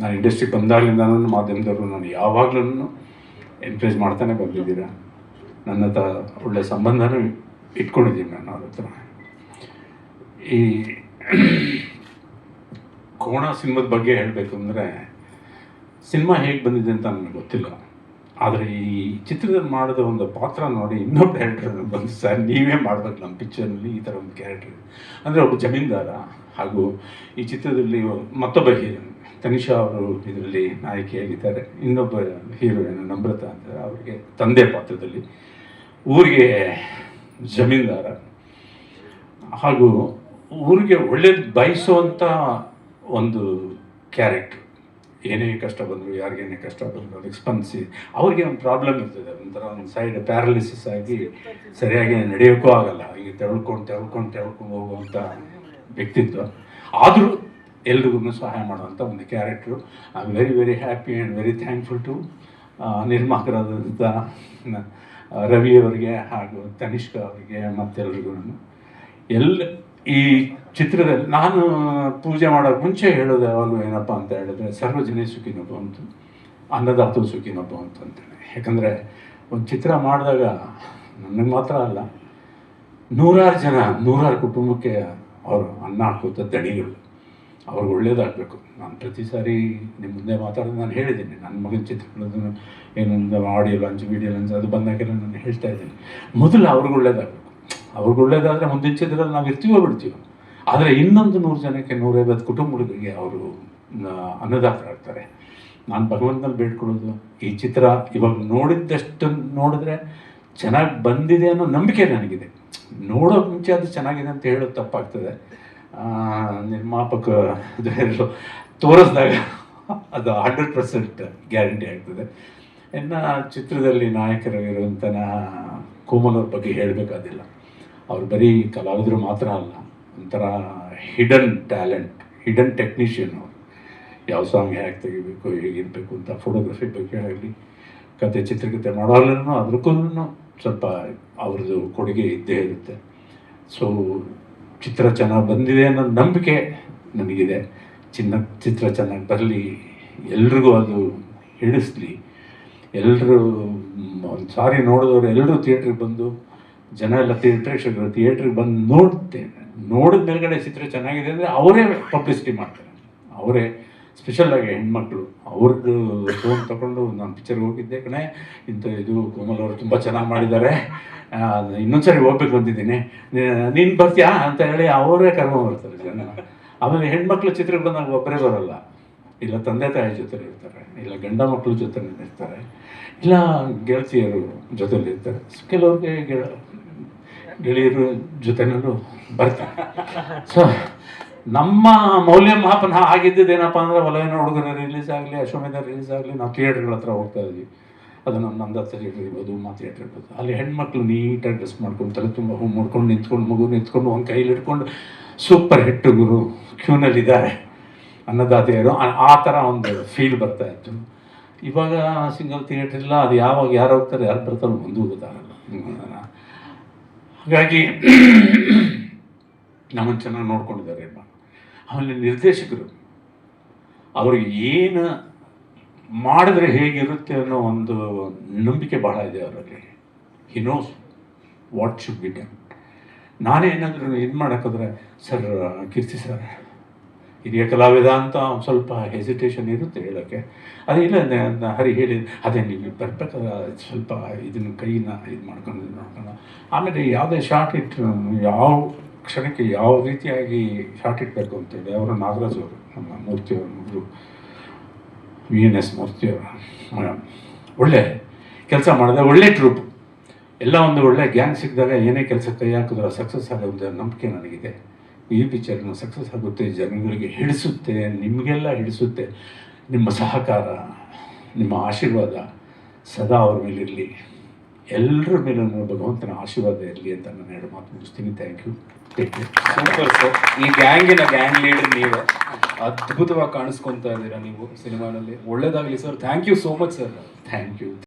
ನಾನು ಇಂಡಸ್ಟ್ರಿಗೆ ಬಂದಾಗಲಿಂದ ಮಾಧ್ಯಮದವರು ನಾನು ಯಾವಾಗಲೂ ಎನ್ಕರೇಜ್ ಮಾಡ್ತಾನೆ ಬಂದಿದ್ದೀರ? ನನ್ನ ಹತ್ರ ಒಳ್ಳೆ ಸಂಬಂಧನೂ ಇಟ್ಕೊಂಡಿದ್ದೀನಿ ನಾನು ಅವ್ರ ಹತ್ರ. ಈ ಕೋಣ ಸಿನಿಮಾದ ಬಗ್ಗೆ ಹೇಳಬೇಕು ಅಂದರೆ ಸಿನಿಮಾ ಹೇಗೆ ಬಂದಿದೆ ಅಂತ ನನಗೆ ಗೊತ್ತಿಲ್ಲ. ಆದರೆ ಈ ಚಿತ್ರದಲ್ಲಿ ಮಾಡಿದ ಒಂದು ಪಾತ್ರ ನೋಡಿ ಇನ್ನೊಬ್ಬ ಕ್ಯಾರೆಕ್ಟರ್ ಬಂದು, ಸರ್, ನೀವೇ ಮಾಡ್ಬೇಕು ನಮ್ಮ ಪಿಕ್ಚರ್ನಲ್ಲಿ ಈ ಥರ ಒಂದು ಕ್ಯಾರೆಕ್ಟರ್ ಅಂದರೆ ಒಬ್ಬ ಜಮೀನ್ದಾರ. ಹಾಗೂ ಈ ಚಿತ್ರದಲ್ಲಿ ಮತ್ತೊಬ್ಬ ಹೀರೋ ತನಿಷಾ ಅವರು ಇದರಲ್ಲಿ ನಾಯಕಿಯಾಗಿದ್ದಾರೆ. ಇನ್ನೊಬ್ಬ ಹೀರೋಯಿನ್ ನಮ್ರತ ಅಂತ ಅವರಿಗೆ ತಂದೆ ಪಾತ್ರದಲ್ಲಿ. ಊರಿಗೆ ಜಮೀನ್ದಾರ. ಹಾಗೂ ಊರಿಗೆ ಒಳ್ಳೇದು ಬಯಸುವಂಥ ಒಂದು ಕ್ಯಾರೆಕ್ಟರ್. ಏನೇ ಕಷ್ಟ ಬಂದರು ಯಾರಿಗೇನೇ ಕಷ್ಟ ಬಂದರು ಅದಕ್ಕೆ ಸ್ಪಂದಿಸಿ ಅವ್ರಿಗೆ ಒಂದು ಪ್ರಾಬ್ಲಮ್ ಇರ್ತದೆ. ಒಂಥರ ಒಂದು ಸೈಡ್ ಪ್ಯಾರಾಲಿಸಿಸ್ ಆಗಿ ಸರಿಯಾಗಿ ನಡೆಯೋಕ್ಕೂ ಆಗಲ್ಲ. ಹೀಗೆ ತೆಳ್ಕೊಂಡು ತೆಳ್ಕೊಂಡು ತೆಳ್ಕೊಂಡು ಹೋಗುವಂಥ ವ್ಯಕ್ತಿತ್ವ. ಆದರೂ ಎಲ್ರಿಗೂ ಸಹಾಯ ಮಾಡುವಂಥ ಒಂದು character I am very very happy and very thankful to ನಿರ್ಮಾಪಕರಾದಂಥ Ravi ಅವರಿಗೆ ಹಾಗೂ ತನಿಷ್ಕ ಅವರಿಗೆ ಮತ್ತೆಲ್ರಿಗೂ. ಎಲ್ಲ ಈ ಚಿತ್ರದಲ್ಲಿ ನಾನು ಪೂಜೆ ಮಾಡೋ ಮುಂಚೆ ಹೇಳೋದು ಯಾವಾಗಲೂ ಏನಪ್ಪ ಅಂತ ಹೇಳಿದ್ರೆ ಸರ್ವಜನೇ ಸುಖಿನೋ ಅಂತು, ಅನ್ನದಾತು ಸುಖಿನೋ ಅಂತ ಅಂತೇಳಿ. ಯಾಕಂದರೆ ಒಂದು ಚಿತ್ರ ಮಾಡಿದಾಗ ನನಗೆ ಮಾತ್ರ ಅಲ್ಲ, ನೂರಾರು ಜನ, ನೂರಾರು ಕುಟುಂಬಕ್ಕೆ ಅವರು ಅನ್ನ ಹಾಕುತ್ತ ದಣಿಗಳು ಅವ್ರಿಗೆ ಒಳ್ಳೇದಾಗಬೇಕು. ನಾನು ಪ್ರತಿ ಸಾರಿ ನಿಮ್ಮ ಮುಂದೆ ಮಾತಾಡೋದು ನಾನು ಹೇಳಿದ್ದೀನಿ. ನನ್ನ ಮಗನ ಚಿತ್ರಗಳನ್ನು ಏನೊಂದು ಆಡಿಯೋ ಲಂಚ್ ವಿಡಿಯೋ ಲಾಂಚ್ ಅದು ಬಂದಾಗೆಲ್ಲ ನಾನು ಹೇಳ್ತಾ ಇದ್ದೀನಿ. ಮೊದಲು ಅವ್ರಿಗೆ ಒಳ್ಳೇದಾಗಬೇಕು. ಅವ್ರಿಗೆ ಒಳ್ಳೇದಾದರೆ ಮುಂದಿನ ಚಿತ್ರದಲ್ಲಿ ನಾವು ಇರ್ತೀವೋ ಬಿಡ್ತೀವೋ ಆದರೆ ಇನ್ನೊಂದು ನೂರು ಜನಕ್ಕೆ ನೂರೈವತ್ತು ಕುಟುಂಬಗಳಿಗೆ ಅವರು ಅನ್ನದಾತರಾಗ್ತಾರೆ ನಾನು ಭಗವಂತನಲ್ಲಿ ಬೇಡ್ಕೊಳ್ಳೋದು. ಈ ಚಿತ್ರ ಇವಾಗ ನೋಡಿದ್ದಷ್ಟು ನೋಡಿದ್ರೆ ಚೆನ್ನಾಗಿ ಬಂದಿದೆ ಅನ್ನೋ ನಂಬಿಕೆ ನನಗಿದೆ. ನೋಡೋಕೆ ಮುಂಚೆ ಅದು ಚೆನ್ನಾಗಿದೆ ಅಂತ ಹೇಳೋದು ತಪ್ಪಾಗ್ತದೆ. ನಿರ್ಮಾಪಕ ಇದು ತೋರಿಸಿದಾಗ ಅದು ಹಂಡ್ರೆಡ್ ಪರ್ಸೆಂಟ್ ಗ್ಯಾರಂಟಿ ಆಗ್ತದೆ. ಇನ್ನು ಚಿತ್ರದಲ್ಲಿ ನಾಯಕರಾಗಿರುವಂಥ ಕೋಮಲ್ ಬಗ್ಗೆ ಹೇಳಬೇಕಾದಿಲ್ಲ. ಅವ್ರು ಬರೀ ಕಲಾವಿದರು ಮಾತ್ರ ಅಲ್ಲ, ಒಂಥರ ಹಿಡನ್ ಟ್ಯಾಲೆಂಟ್ ಹಿಡನ್ ಟೆಕ್ನಿಷಿಯನ್ ಅವರು. ಯಾವ ಸಾಂಗ್ ಹೇಗೆ ತೆಗಿಬೇಕು, ಹೇಗಿರಬೇಕು ಅಂತ ಫೋಟೋಗ್ರಫಿ ಬಗ್ಗೆ ಆಗಲಿ ಕತೆ ಚಿತ್ರಕಥೆ ಮಾಡೋಲ್ಲೂ ಅದಕ್ಕೂ ಸ್ವಲ್ಪ ಅವ್ರದ್ದು ಕೊಡುಗೆ ಇದ್ದೇ ಇರುತ್ತೆ. ಸೊ ಚಿತ್ರ ಚೆನ್ನಾಗಿ ಬಂದಿದೆ ಅನ್ನೋ ನಂಬಿಕೆ ನನಗಿದೆ. ಚಿನ್ನ ಚಿತ್ರ ಚೆನ್ನಾಗಿ ಬರಲಿ, ಎಲ್ರಿಗೂ ಅದು ಹಿಡಿಸ್ಲಿ. ಎಲ್ಲರೂ ಒಂದು ಸಾರಿ ನೋಡಿದವರು ಎಲ್ಲರೂ ಥಿಯೇಟ್ರಿಗೆ ಬಂದು, ಜನ ಎಲ್ಲ ಪ್ರೇಕ್ಷಕರು ಥಿಯೇಟ್ರಿಗೆ ಬಂದು ನೋಡ್ತೇನೆ. ನೋಡಿದ ಮೇಲ್ಗಡೆ ಚಿತ್ರ ಚೆನ್ನಾಗಿದೆ ಅಂದರೆ ಅವರೇ ಪಬ್ಲಿಸಿಟಿ ಮಾಡ್ತಾರೆ. ಅವರೇ ಸ್ಪೆಷಲ್ಲಾಗಿ ಹೆಣ್ಮಕ್ಳು. ಅವ್ರದ್ದು ಫೋನ್ ತಗೊಂಡು ನಾನು ಪಿಕ್ಚರ್ಗೆ ಹೋಗಿದ್ದೆ ಕಣೆ. ಇಂಥ ಇದು ಕೋಮಲ್ ಅವರು ತುಂಬ ಚೆನ್ನಾಗಿ ಮಾಡಿದ್ದಾರೆ. ಇನ್ನೊಂದ್ಸರಿ ಹೋಗ್ಬೇಕು ಅಂತಿದ್ದೀನಿ. ನೀನು ಬರ್ತೀಯಾ ಅಂತ ಹೇಳಿ ಅವರೇ ಕರ್ಮ ಕರ್ಕೊಂಡ್ಬರ್ತಾರೆ ಜನ. ಆಮೇಲೆ ಹೆಣ್ಮಕ್ಳು ಚಿತ್ರಕ್ಕೆ ಬಂದಾಗ ಒಬ್ಬರೇ ಬರಲ್ಲ. ಇಲ್ಲ ತಂದೆ ತಾಯಿ ಜೊತೆ ಇರ್ತಾರೆ. ಇಲ್ಲ ಗಂಡ ಮಕ್ಕಳು ಜೊತೆ ಇರ್ತಾರೆ. ಇಲ್ಲ ಗೆಳತಿಯರು ಜೊತೆಲಿ ಇರ್ತಾರೆ. ಕೆಲವ್ರಿಗೆ ಗೆಳ, ಗೆಳೆಯರು ಜೊತೆನಲ್ಲೂ ಬರ್ತಾರೆ. ಸೊ ನಮ್ಮ ಮೌಲ್ಯಮಾಪನ ಆಗಿದ್ದೇನಪ್ಪ ಅಂದರೆ ಒಲವಿನ ಹುಡುಗರ ರಿಲೀಸ್ ಆಗಲಿ, ಅಶ್ವಮೇಧ ರಿಲೀಸ್ ಆಗಲಿ, ನಾವು ಥಿಯೇಟ್ರ್ಗಳ ಹತ್ರ ಹೋಗ್ತಾ ಇದ್ವಿ. ಅದು ನಮ್ಮ ನಂದ ಥಿಯೇಟ್ರ್ ಇರ್ಬೋದು ಮಾ ಥಿಯೇಟ್ರ್ ಇರ್ಬೋದು. ಅಲ್ಲಿ ಹೆಣ್ಮಕ್ಳು ನೀಟಾಗಿ ಡ್ರೆಸ್ ಮಾಡ್ಕೊಂಡು ತಲೆ ತುಂಬ ಹೂ ಮಾಡ್ಕೊಂಡು ನಿಂತ್ಕೊಂಡು, ಮಗು ನಿಂತ್ಕೊಂಡು ಒಂದು ಕೈಲಿ ಇಟ್ಕೊಂಡು ಸೂಪರ್ ಹಿಟ್ ಗುರು ಕ್ಯೂನಲ್ಲಿದ್ದಾರೆ ಅನ್ನದಾತೆಯರು. ಆ- ಥರ ಒಂದು ಫೀಲ್ ಬರ್ತಾ ಇತ್ತು. ಇವಾಗ ಸಿಂಗಲ್ ಥಿಯೇಟರ್ ಇಲ್ಲ, ಅದು ಯಾವಾಗ ಯಾರು ಹೋಗ್ತಾರೆ, ಯಾರು ಬರ್ತಾರೆ ಒಂದು ಗೊತ್ತಾಗಲ್ಲ. ಹಾಗಾಗಿ ನಮ್ಮನ್ನು ಚೆನ್ನಾಗಿ ನೋಡ್ಕೊಂಡಿದ್ದಾರೆ ಅಮ್ಮ ಆಮೇಲೆ ನಿರ್ದೇಶಕರು. ಅವ್ರಿಗೆ ಏನು ಮಾಡಿದ್ರೆ ಹೇಗಿರುತ್ತೆ ಅನ್ನೋ ಒಂದು ನಂಬಿಕೆ ಬಹಳ ಇದೆ ಅವರಲ್ಲಿ he knows what should be done ನಾನೇ ಏನಾದರೂ ಇದು ಮಾಡೋಕ್ಕಾದ್ರೆ ಸರ್, ಕೀರ್ತಿ ಸರ್, ಹಿರಿಯ ಕಲಾವಿದ ಅಂತ ಸ್ವಲ್ಪ ಹೆಸಿಟೇಷನ್ ಇರುತ್ತೆ ಹೇಳೋಕ್ಕೆ. ಅದೇ ಇಲ್ಲ, ನ- ನ- ಹರಿ ಹೇಳಿ, ಅದೇ ನೀವು ಬರ್ಬೇಕಾದ್ರೆ ಸ್ವಲ್ಪ ಇದನ್ನು ಕೈನ ಇದು ಮಾಡ್ಕೊಂಡು ಇದು ಮಾಡ್ಕೊಂಡು. ಆಮೇಲೆ ಯಾವುದೇ ಶಾರ್ಟ್ ಇಟ್ಟು ಯಾವ ಕ್ಷಣಕ್ಕೆ ಯಾವ ರೀತಿಯಾಗಿ ಶಾರ್ಟ್ ಇಡಬೇಕು ಅಂತೇಳಿ ಅವರು ನಾಗರಾಜ್ ಅವರು, ನಮ್ಮ ಮೂರ್ತಿಯವರು ಮಗಳು ವಿ ಎನ್ ಎಸ್ ಮೂರ್ತಿಯವರು ಒಳ್ಳೆ ಕೆಲಸ ಮಾಡಿದೆ, ಒಳ್ಳೆ ಟ್ರೂಪ್ ಎಲ್ಲ ಒಂದು ಒಳ್ಳೆ ಗ್ಯಾಂಗ್ ಸಿಕ್ಕಿದಾಗ ಏನೇ ಕೆಲಸ ಕೈ ಹಾಕಿದ್ರೆ ಸಕ್ಸಸ್ ಆಗೋದು ನಂಬಿಕೆ ನನಗಿದೆ. ಈ ಪಿಕ್ಚರ್ನ ಸಕ್ಸಸ್ ಆಗುತ್ತೆ, ಜನಗಳಿಗೆ ಹಿಡಿಸುತ್ತೆ, ನಿಮಗೆಲ್ಲ ಹಿಡಿಸುತ್ತೆ. ನಿಮ್ಮ ಸಹಕಾರ, ನಿಮ್ಮ ಆಶೀರ್ವಾದ ಸದಾ ಅವ್ರ ಮೇಲಿರಲಿ. ಎಲ್ಲರ ಮೇಲೂ ಭಗವಂತನ ಆಶೀರ್ವಾದ ಇರಲಿ ಅಂತ ನಾನು ಎರಡು ಮಾತು ಮುಗಿಸ್ತೀನಿ. ಥ್ಯಾಂಕ್ ಯು ಸೂಪರ್ ಸರ್ ಈ ಗ್ಯಾಂಗಿನ ಗ್ಯಾಂಗ್ ಲೀಡರ್ ನೀವು. ಅದ್ಭುತವಾಗಿ ಕಾಣಿಸ್ಕೊತಾ ಇದ್ದೀರಾ ನೀವು ಸಿನಿಮಾನಲ್ಲಿ ಒಳ್ಳೇದಾಗಲಿ sir thank you so much sir thank you